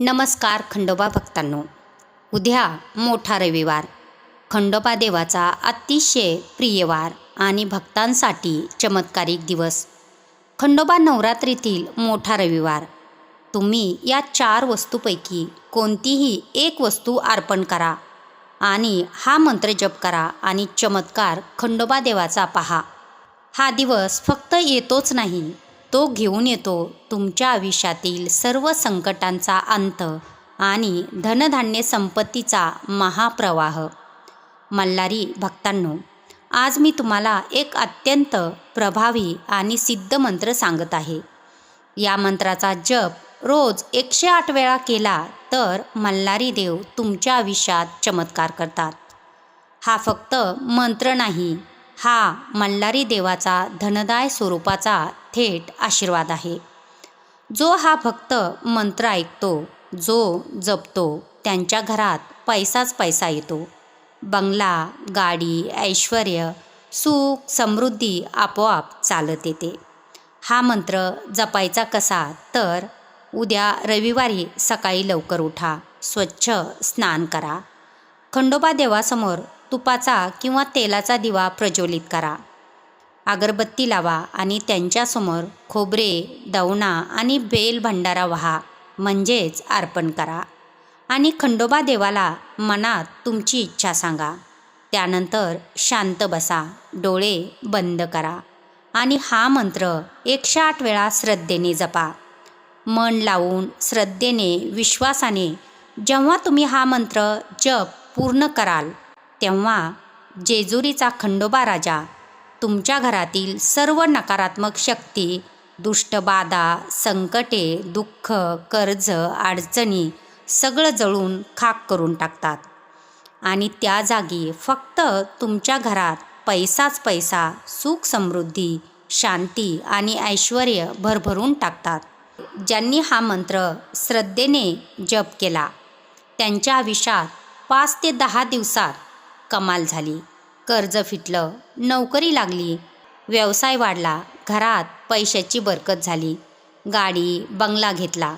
नमस्कार खंडोबा भक्तांनो. उद्या मोठा रविवार. खंडोबा देवाचा अतिशय प्रियवार आणि भक्तांसाठी चमत्कारिक दिवस. खंडोबा नवरात्रीतील मोठा रविवार. तुम्ही या चार वस्तूपैकी कोणतीही एक वस्तू अर्पण करा आणि हा मंत्र जप करा आणि चमत्कार खंडोबा देवाचा पहा. हा दिवस फक्त येतोच नाही तो घेऊन येतो तुमच्या आयुष्यातील सर्व संकटांचा अंत आणि धनधान्य संपत्तीचा महाप्रवाह. मल्हारी भक्तांनो आज मी तुम्हाला एक अत्यंत प्रभावी आणि सिद्ध मंत्र सांगत आहे. या मंत्राचा जप रोज एकशे आठ वेळा केला तर मल्हारी देव तुमच्या आयुष्यात चमत्कार करतात. हा फक्त मंत्र नाही हा मल्हारी देवाचा धनदाय स्वरूपाचा थेट आशीर्वाद आहे. जो हा भक्त मंत्र ऐकतो जो जपतो त्यांच्या घरात पैसाच पैसा येतो. बंगला गाडी ऐश्वर सुख समृद्धी आपोआप चालत येते. हा मंत्र जपायचा कसा तर उद्या रविवारी सकाळी लवकर उठा स्वच्छ स्नान करा. खंडोबा देवासमोर तुपाचा किंवा तेलाचा दिवा प्रज्वलित करा. अगरबत्ती लावा आणि त्यांच्यासमोर खोबरे दवणा आणि बेल भंडारा व्हा. म्हणजेच अर्पण करा. आणि खंडोबा देवाला मनात तुमची इच्छा सांगा. त्यानंतर शांत बसा. डोळे बंद करा. आणि हा मंत्र एकशे आठ वेळा श्रद्धेने जपा. मन लावून श्रद्धेने विश्वासाने जेव्हा तुम्ही हा मंत्र जप पूर्ण कराल तेव्हा जेजुरीचा खंडोबा राजा तुमच्या घरातील सर्व नकारात्मक शक्ती दुष्टबाधा संकटे दुःख कर्ज अडचणी सगळं जळून खाक करून टाकतात. आणि त्या जागी फक्त तुमच्या घरात पैसाच पैसा सुख समृद्धी शांती आणि ऐश्वर भरभरून टाकतात. ज्यांनी हा मंत्र श्रद्धेने जप केला त्यांच्या आयुष्यात पाच ते दहा दिवसात कमाल झाली. कर्ज फिटलं नोकरी लागली. व्यवसाय वाढला घरात पैशाची बरकत झाली. गाडी बंगला घेतला.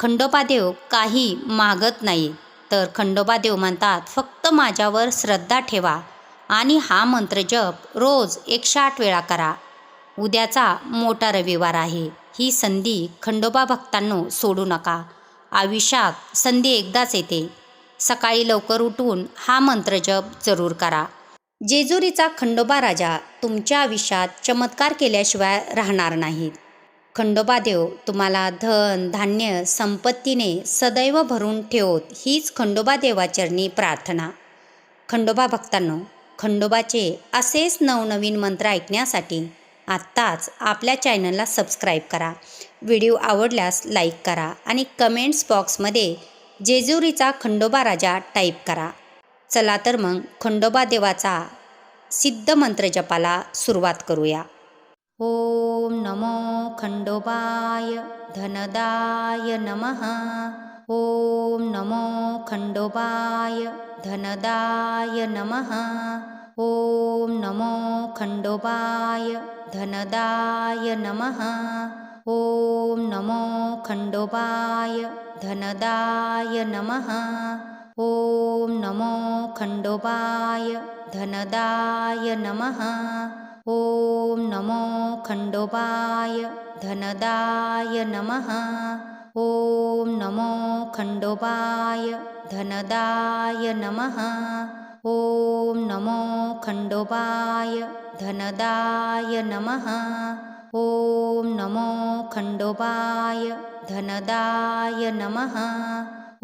खंडोबादेव काही मागत नाही तर खंडोबादेव म्हणतात फक्त माझ्यावर श्रद्धा ठेवा आणि हा मंत्र जप. रोज एकशे आठ वेळा करा. उद्याचा मोठा रविवार आहे. ही संधी खंडोबा भक्तांनो सोडू नका. आयुष्यात संधी एकदाच येते. सकाळी लवकर उठून हा मंत्र जप जरूर करा. जेजुरीचा खंडोबा राजा तुमच्या आयुष्यात चमत्कार केल्याशिवाय राहणार नाहीत. खंडोबादेव तुम्हाला धन धान्य संपत्तीने सदैव भरून ठेवत हीच खंडोबा देवाचरणी प्रार्थना. खंडोबा भक्तांनो खंडोबाचे असेच नवनवीन मंत्र ऐकण्यासाठी आत्ताच आपल्या चॅनलला सबस्क्राईब करा. व्हिडिओ आवडल्यास लाईक करा आणि कमेंट्स बॉक्समध्ये जेजुरीचा खंडोबा राजा टाईप करा. चला तर मग खंडोबा देवाचा सिद्ध मंत्र जपाला सुरुवात करूया. ओम नमो खंडोबाय धनदाय नमः. ओम नमो खंडोबाय धनदाय नमः. ओम नमो खंडोबाय धनदाय नमः. ओम नमो खंडोबाय धनदाय नमः। ओम नमो खंडोबाय धनदाय नमः। ओम नमो खंडोबाय धनदाय नमः। ओम नमो खंडोबाय धनदाय नमः। ओम नमो खंडोबाय धनदाय नमः। ओम नमो खंडोबाय धनदाय नमः।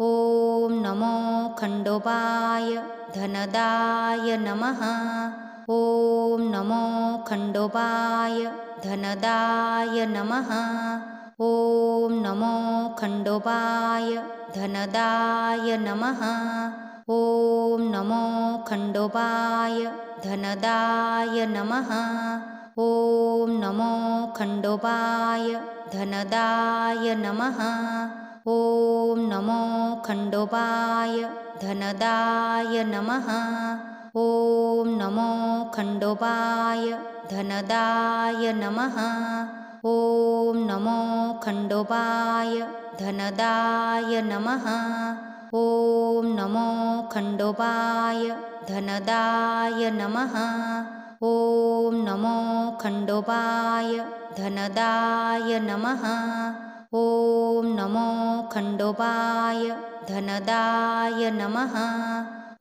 ओम नमो खंडोबाय धनदाय नमः। ओम नमो खंडोबाय धनदाय नमः। ओम नमो खंडोबाय धनदाय नमः। ओम नमो खंडोबाय धनदाय नमः। ओम नमो खंडोबाय धनदाय नमः। ओम नमो खंडोबाय धनदाय नमः। ओम नमो खंडोबाय धनदाय नमः। ओम नमो खंडोबाय धनदाय नमः। ॐ नमो खण्डोबाय धनदाय नमः। ॐ नमो खण्डोबाय धनदाय नमः। ॐ नमो खण्डोबाय धनदाय नमः।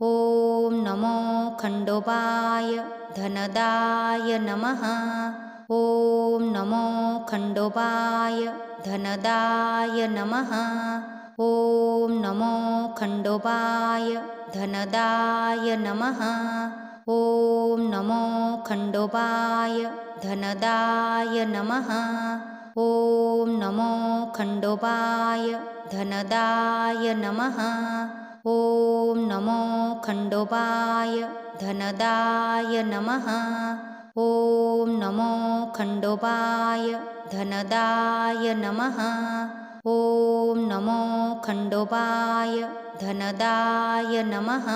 ॐ नमो खण्डोबाय धनदाय नमः। ॐ नमो खण्डोबाय धनदाय नमः। ॐ नमो खण्डोबाय धनदाय नमः। ॐ नमो खण्डोबाय धनदाय नमः। ॐ नमो खण्डोबाय धनदाय नमः। ॐ नमो खण्डोबाय धनदाय नमः। ॐ नमो खण्डोबाय धनदाय नमः। ॐ नमो खण्डोबाय धनदाय नमः।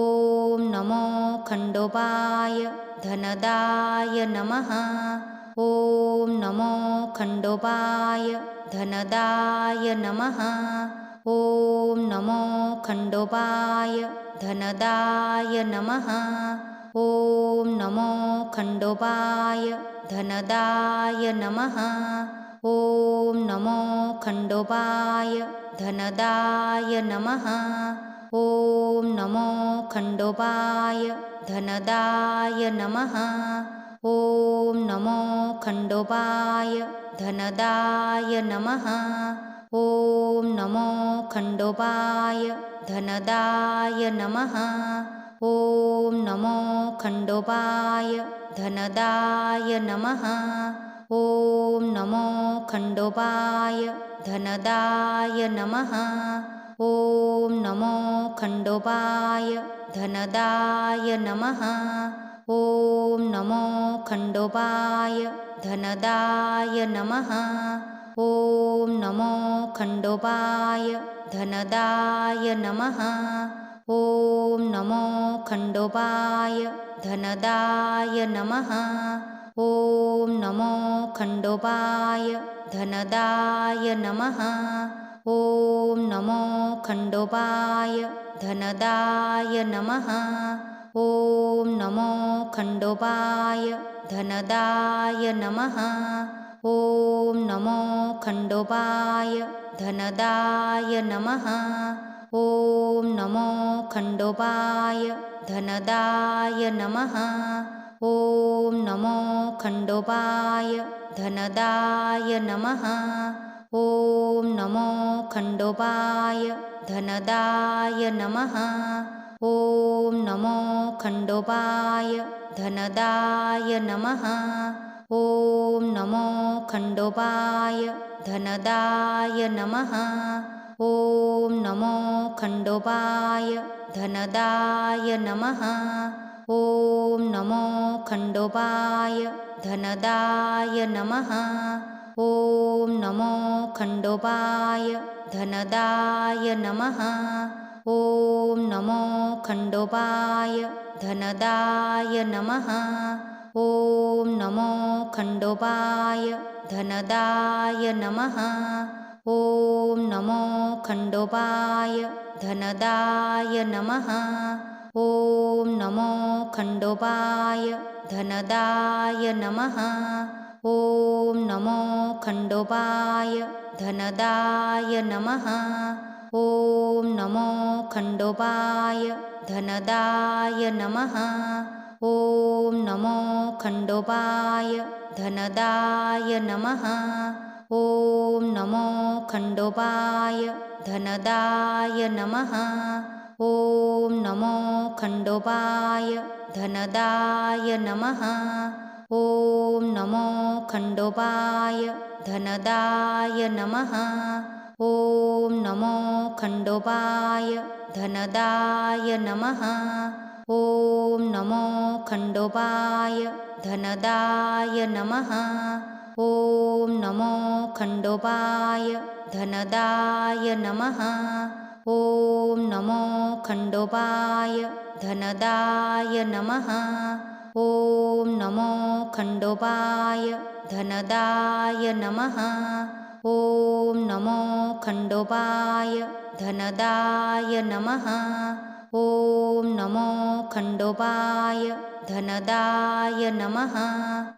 ॐ नमो खण्डोबाय धनदाय नमः। ॐ नमो खण्डोबाय धनदाय नमः। ॐ नमो खण्डोबाय धनदाय नमः। ॐ नमो खण्डोबाय धनदाय नमः। ॐ नमो खण्डोबाय धनदाय नमः। ॐ नमो खण्डोबाय धनदाय नमः। ॐ नमो खण्डोबाय धनदाय नमः। ॐ नमो खण्डोबाय धनदाय नमः। ॐ नमो खण्डोबाय धनदाय नमः। ॐ नमो खण्डोबाय धनदाय नमः। ॐ नमो खण्डोबाय धनदाय नमः। ॐ नमो खण्डोबाय धनदाय नमः। ॐ नमो खण्डोबाय धनदाय नमः। ॐ नमो खण्डोबाय धनदाय नमः। ॐ नमो खण्डोबाय धनदाय नमः। ॐ नमो खण्डोबाय धनदाय नमः। ॐ नमो खण्डोबाय धनदाय नमः। ॐ नमो खण्डोबाय धनदाय नमः। ॐ नमो खण्डोबाय धनदाय नमः। ॐ नमो खण्डोबाय धनदाय नमः। ॐ नमो खण्डोबाय धनदाय नमः। ॐ नमो खण्डोबाय धनदाय नमः। ॐ नमो खण्डोबाय धनदाय नमः। ॐ नमो खण्डोबाय धनदाय नमः। ॐ नमो खण्डोबाय धनदाय नमः। ॐ नमो खण्डोबाय धनदाय नमः। ॐ नमो खण्डोबाय धनदाय नमः। ॐ नमो खण्डोबाय धनदाय नमः। ॐ नमो खण्डोबाय धनदाय नमः। ॐ नमो खण्डोबाय धनदाय नमः। ॐ नमो खण्डोबाय धनदाय नमः। ॐ नमो खण्डोबाय धनदाय नमः। ॐ नमो खण्डोबाय धनदाय नमः। ॐ नमो खण्डोबाय धनदाय नमः। ॐ नमो खण्डोबाय धनदाय नमः। ॐ नमो खण्डोबाय धनदाय नमः। ॐ नमो खण्डोबाय धनदाय नमः। ॐ नमो खण्डोबाय धनदाय नमः। ॐ नमो खण्डोबाय धनदाय नमः। ॐ नमो खण्डोबाय धनदाय नमः। ॐ नमो खण्डोबाय धनदाय नमः। ॐ नमो खण्डोबाय धनदाय नमः। ॐ नमो खण्डोबाय धनदाय नमः